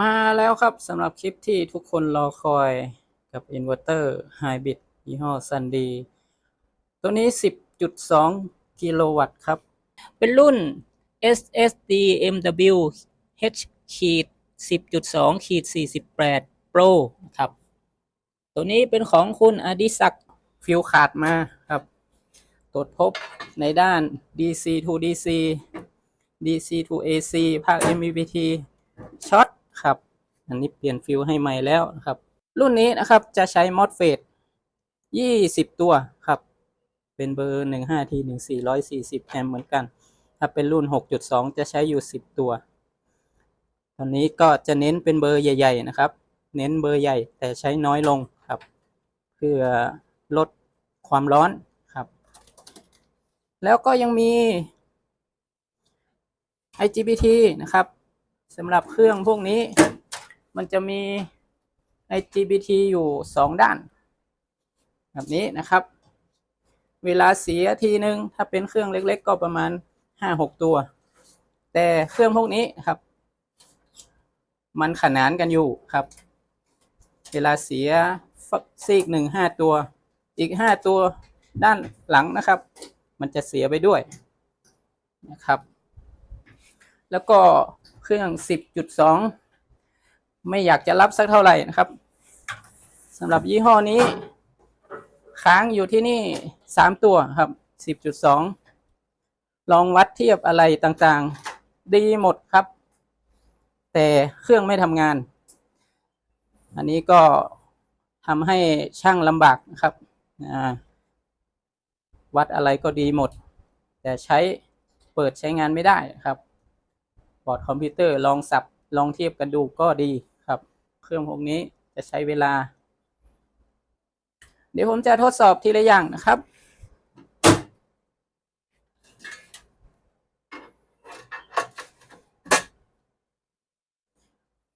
มาแล้วครับสำหรับคลิปที่ทุกคนรอคอยกับอินเวอร์เตอร์ไฮบริดยี่ห้อซันดีตัวนี้ 10.2 กิโลวัตต์ครับ เป็นรุ่น SSD MW H ขีด10.2ขีด48 Pro นะครับ ตัวนี้เป็นของคุณอดิศักดิ์ฟิวขาดมาครับ ตรวจพบในด้าน DC to DC DC to AC ภาค MPPT ช็อต ครับ อันนี้เปลี่ยนฟิวให้ใหม่แล้วนะครับ รุ่นนี้นะครับจะใช้ MOSFET 20ตัวครับ เป็นเบอร์ 15T 1440แอมเหมือนกัน ถ้าเป็นรุ่น6.2จะใช้อยู่10ตัวตอนนี้ก็จะเน้นเป็นเบอร์ใหญ่ ๆ นะครับ เน้นเบอร์ใหญ่แต่ใช้น้อยลงครับ เพื่อลดความร้อนครับ แล้วก็ยังมี IGBT นะครับ สำหรับเครื่องพวกนี้ มันจะมี IGBT อยู่2ด้าน แบบนี้นะครับ เวลาเสียทีหนึ่งถ้าเป็นเครื่องเล็ก ๆ ก็ประมาณ5-6ตัว แต่เครื่องพวกนี้ครับ มันขนานกันอยู่ครับ เวลาเสียซีกหนึ่งห้าตัว อีกห้าตัวด้านหลังนะครับ มันจะเสียไปด้วยนะครับ แล้วก็ เครื่อง 10.2 ไม่อยากจะรับสักเท่าไหร่นะครับสำหรับยี่ห้อนี้ ค้างอยู่ที่นี่ 3 ตัวครับ 10.2 ลองวัดเทียบอะไรต่างๆ ดีหมดครับ แต่เครื่องไม่ทำงาน อันนี้ก็ทำให้ช่างลำบากนะครับวัดอะไรก็ดีหมด แต่ใช้เปิดใช้งานไม่ได้ครับ บอร์ดคอมพิวเตอร์ลองสับลองเทียบกันดูก็ดีครับ เครื่องพวกนี้จะใช้เวลา เดี๋ยวผมจะทดสอบทีละอย่างนะครับ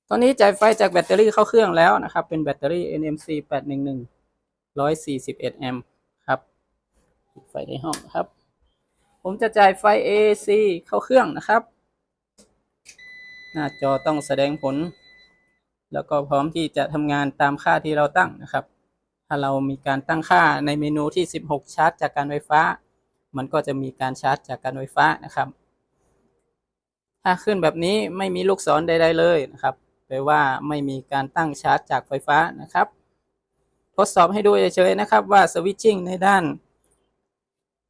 ตอนนี้จ่ายไฟจากแบตเตอรี่เข้าเครื่องแล้วนะครับ เป็นแบตเตอรี่ NMC 811 141แอมป์ครับปิดไฟในห้องครับ ผมจะจ่ายไฟ AC เข้าเครื่องนะครับ หน้าจอต้องแสดงผล แล้วก็พร้อมที่จะทำงานตามค่าที่เราตั้งนะครับ ถ้าเรามีการตั้งค่าในเมนูที่ 16 ชาร์จจากการไฟฟ้า มันก็จะมีการชาร์จจากการไฟฟ้านะครับ ถ้าขึ้นแบบนี้ไม่มีลูกศรใด ๆ เลยนะครับแปลว่าไม่มีการตั้งชาร์จจากไฟฟ้านะครับ ทดสอบให้ดูเฉยๆนะครับว่าสวิตชิ่งในด้าน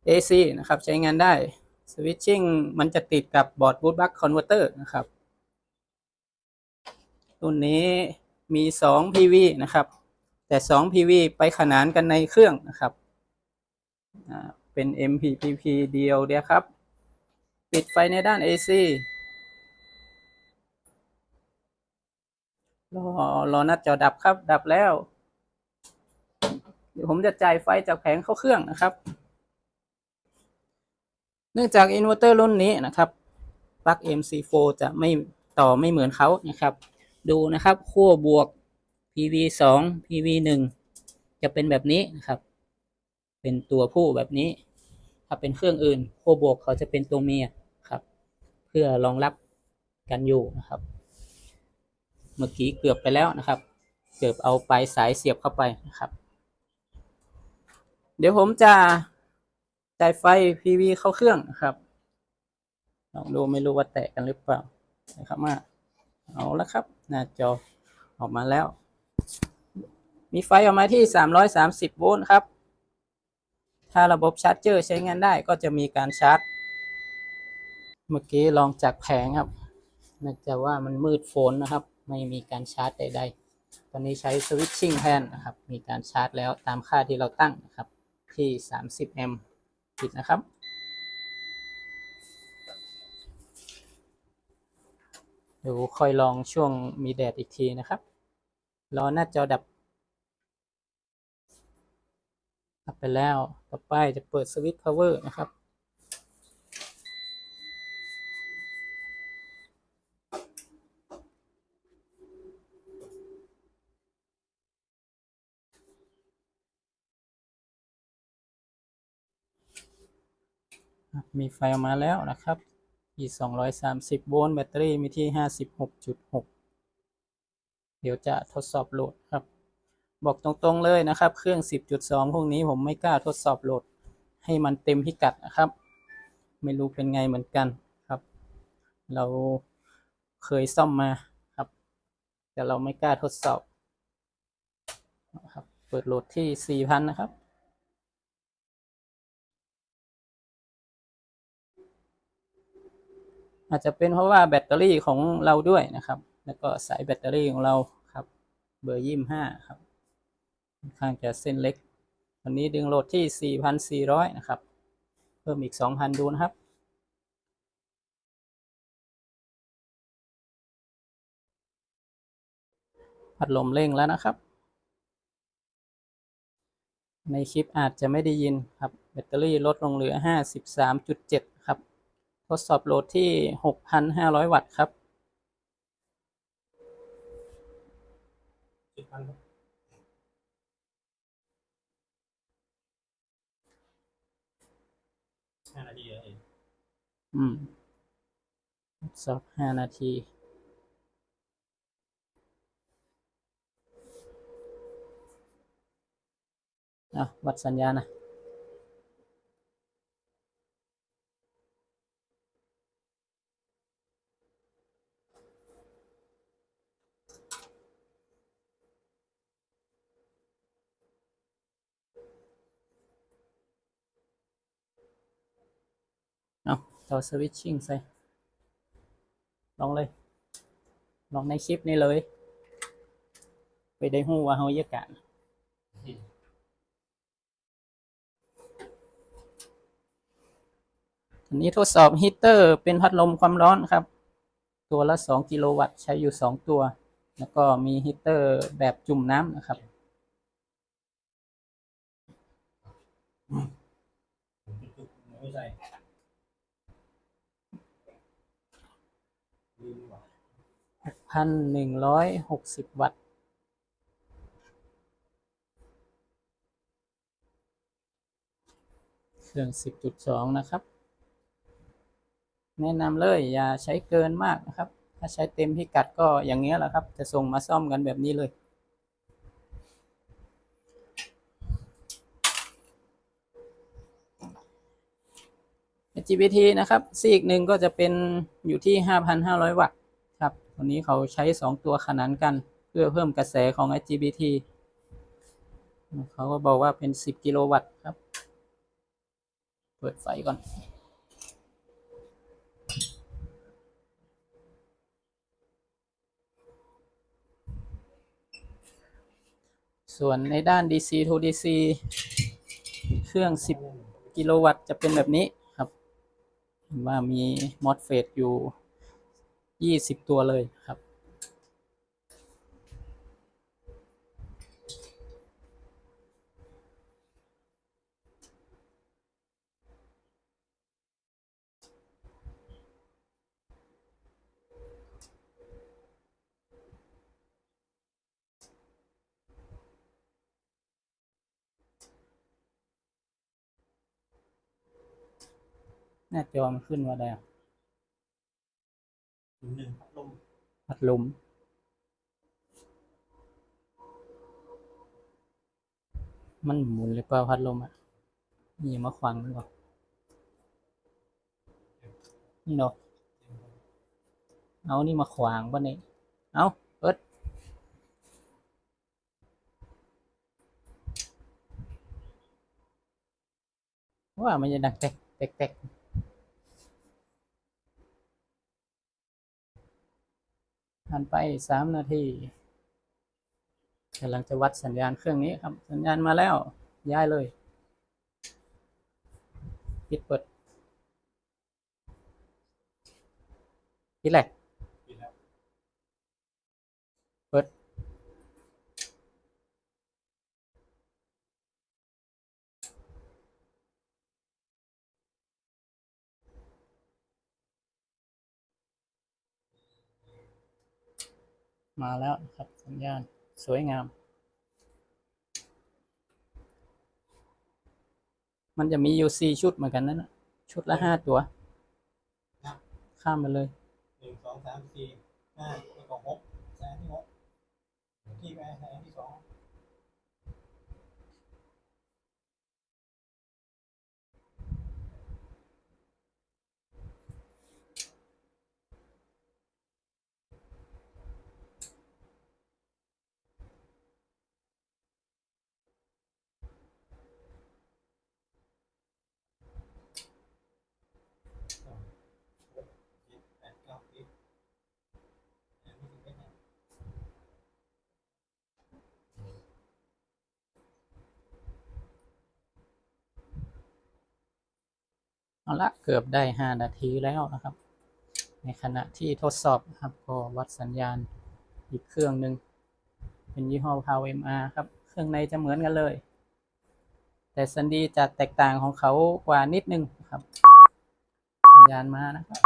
AC นะครับใช้งานได้สวิตชิ่งมันจะติดกับบอร์ดบูตบัคคอนเวอร์เตอร์นะครับ รุ่นนี้มี 2 PV นะครับ แต่ 2 PV ไปขนานกันในเครื่องนะครับเป็น MPPP เดียวเดียวครับ ปิดไฟในด้าน AC รอรอนัดจอดับครับ ดับแล้ว เดี๋ยวผมจะจ่ายไฟจากแผงเข้าเครื่องนะครับ เนื่องจากอินเวอร์เตอร์รุ่นนี้นะครับ ปลั๊ก MC4 จะไม่ต่อไม่เหมือนเขานะครับ ดูนะครับขั้วบวก PV 2 PV 1จะเป็นแบบนี้นะครับ เป็นตัวผู้แบบนี้ ถ้าเป็นเครื่องอื่นขั้วบวกเขาจะเป็นตัวเมียครับ เพื่อรองรับกันอยู่นะครับ เมื่อกี้เกือบไปแล้วนะครับ เกือบเอาปลายสายเสียบเข้าไปนะครับ เดี๋ยวผมจะจ่ายไฟ PV เข้าเครื่องนะครับลองดูไม่รู้ว่าแตะกันหรือเปล่านะครับมาเอาละครับ หน้าจอออกมาแล้ว มีไฟออกมาที่ 330 โวลต์ครับ ถ้าระบบชาร์จเจอร์ใช้งานได้ก็จะมีการชาร์จ เมื่อกี้ลองจากแผงครับน่าจะว่ามันมืดโฟนนะครับ ไม่มีการชาร์จใดๆ ตอนนี้ใช้สวิตชิ่งแทนนะครับ มีการชาร์จแล้วตามค่าที่เราตั้งนะครับ ที่ 30 แอมป์ปิดนะครับ เดี๋ยวค่อยลองช่วงมีแดดอีกทีนะครับ รอหน้าจอดับ ดับไปแล้ว ต่อไปจะเปิดสวิตช์ power นะครับ มีไฟออกมาแล้วนะครับ ที่230 โวลต์แบตเตอรี่มีที่ 56.6 เดี๋ยวจะทดสอบโหลดครับ บอกตรงๆเลยนะครับ เครื่อง 10.2 พวกนี้ผมไม่กล้าทดสอบโหลด ให้มันเต็มพิกัดนะครับ ไม่รู้เป็นไงเหมือนกันครับ เราเคยซ่อมมาครับ แต่เราไม่กล้าทดสอบนะครับเปิดโหลดที่ 4,000 นะครับ อาจจะเป็นเพราะว่าแบตเตอรี่ของเราด้วยนะครับ แล้วก็สายแบตเตอรี่ของเราครับ เบอร์ยี่ห้าครับค่อนข้างจะเส้นเล็ก วันนี้ดึงโหลดที่ 4,400 นะครับ เพิ่มอีก 2,000 ดูนะครับ พัดลมเร่งแล้วนะครับ ในคลิปอาจจะไม่ได้ยินครับ แบตเตอรี่ลดลงเหลือ 53.7ครับท ดสอบโหลดที่ 6,500 วัตต์ครับสิบพันครับห้านาทีเองอืมทดสอบ 5 นาที อะ วัดสัญญาณนะ เอาสวิตชิ่งใส่ลองเลย ลองในคลิปนี้เลย ไปได้หูว่าเฮาเยอะกันอันนี้ทดสอบฮีเตอร์เป็นพัดลมความร้อนครับ ตัวละ 2 กิโลวัตต์ใช้อยู่ 2 ตัว แล้วก็มีฮีเตอร์แบบจุ่มน้ำนะครับไม่ใช่ลืมว่ะ 6,160 วัตต์ เครื่อง 10.2 นะครับ แนะนำเลยอย่าใช้เกินมากนะครับ ถ้าใช้เต็มพิกัดก็อย่างเงี้ยแหละครับ จะส่งมาซ่อมกันแบบนี้เลย GBT นะครับ ซีกหนึ่งก็จะเป็นอยู่ที่ 5,500 วัตต์ครับตั วนี้เขาใช้ 2 ตัวขนานกัน เพื่อเพิ่มกระแสของ IGBT เขาก็บอกว่าเป็น 10 กิโลวัตต์ครับ เปิดไฟก่อน ส่วนในด้าน DC to DC เครื่อง 10 กิโลวัตต์จะเป็นแบบนี้ครับเห็นว่ามีมอสเฟตอยู่ 20ตัวเลยครับ หน้าจอมันขึ้นว่าอะไรอะ ศูนย์หนึ่งพัดลมพัดลมมันหมุนหรือเปล่าพัดลมอะนี่มาขวางหรือเปล่านี่เนาะเอานี่มาขวางป่ะเนี่ยเอาเปิดว่ามันจะดังแตกแตกแตก ผ่านไปสามนาทีกำลังจะวัดสัญญาณเครื่องนี้ครับ สัญญาณมาแล้ว ย้ายเลย ปิดเปิดปิดเละ ปิดแล้ว เปิด มาแล้วนะครับสัญญาณสวยงาม มันจะมีอยู่สี่ชุดเหมือนกันนั่นนะชุดละห้าตัวนับข้ามมาเลยหนึ่งสองสามสี่ห้าแล้วก็หกแสนที่หกไหนอันที่สอง สองหกเจ็ดแปดเก้าสิบอันนี้ถึงได้ไหน เอาละเกือบได้ห้านาทีแล้วนะครับ ในขณะที่ทดสอบนะครับก็วัดสัญญาณอีกเครื่องหนึ่งเป็นยี่ห้อ Power MR ครับ เครื่องในจะเหมือนกันเลย แต่สัญดีจะแตกต่างของเขากว่านิดนึงนะครับ สัญญาณมานะครับ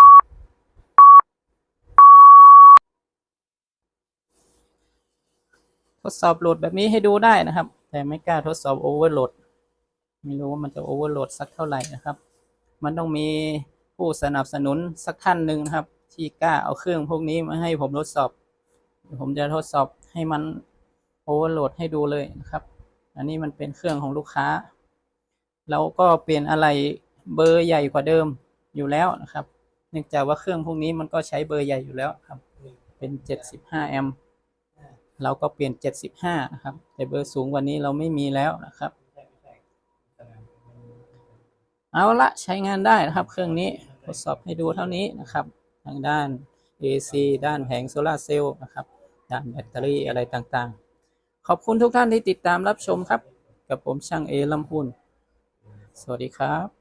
ทดสอบโหลดแบบนี้ให้ดูได้นะครับ แต่ไม่กล้าทดสอบโอเวอร์โหลด ไม่รู้ว่ามันจะโอเวอร์โหลดสักเท่าไหร่นะครับ มันต้องมีผู้สนับสนุนสักท่านหนึ่งนะครับ ที่กล้าเอาเครื่องพวกนี้มาให้ผมทดสอบ ผมจะทดสอบให้มันโอเวอร์โหลดให้ดูเลยนะครับ อันนี้มันเป็นเครื่องของลูกค้าเราก็เปลี่ยนอะไรเบอร์ใหญ่กว่าเดิมอยู่แล้วนะครับ เนื่องจากว่าเครื่องพวกนี้มันก็ใช้เบอร์ใหญ่อยู่แล้วครับ เป็น 75 แอมป์เราก็เปลี่ยน 75 นะครับ แต่เบอร์สูงกว่านี้เราไม่มีแล้วนะครับ เอาละใช้งานได้นะครับ เครื่องนี้ทดสอบให้ดูเท่านี้นะครับ ทางด้าน AC ด้านแผงโซลาเซลล์นะครับ ด้านแบตเตอรี่อะไรต่างๆ ขอบคุณทุกท่านที่ติดตามรับชมครับ กับผมช่างเอลำพูนสวัสดีครับ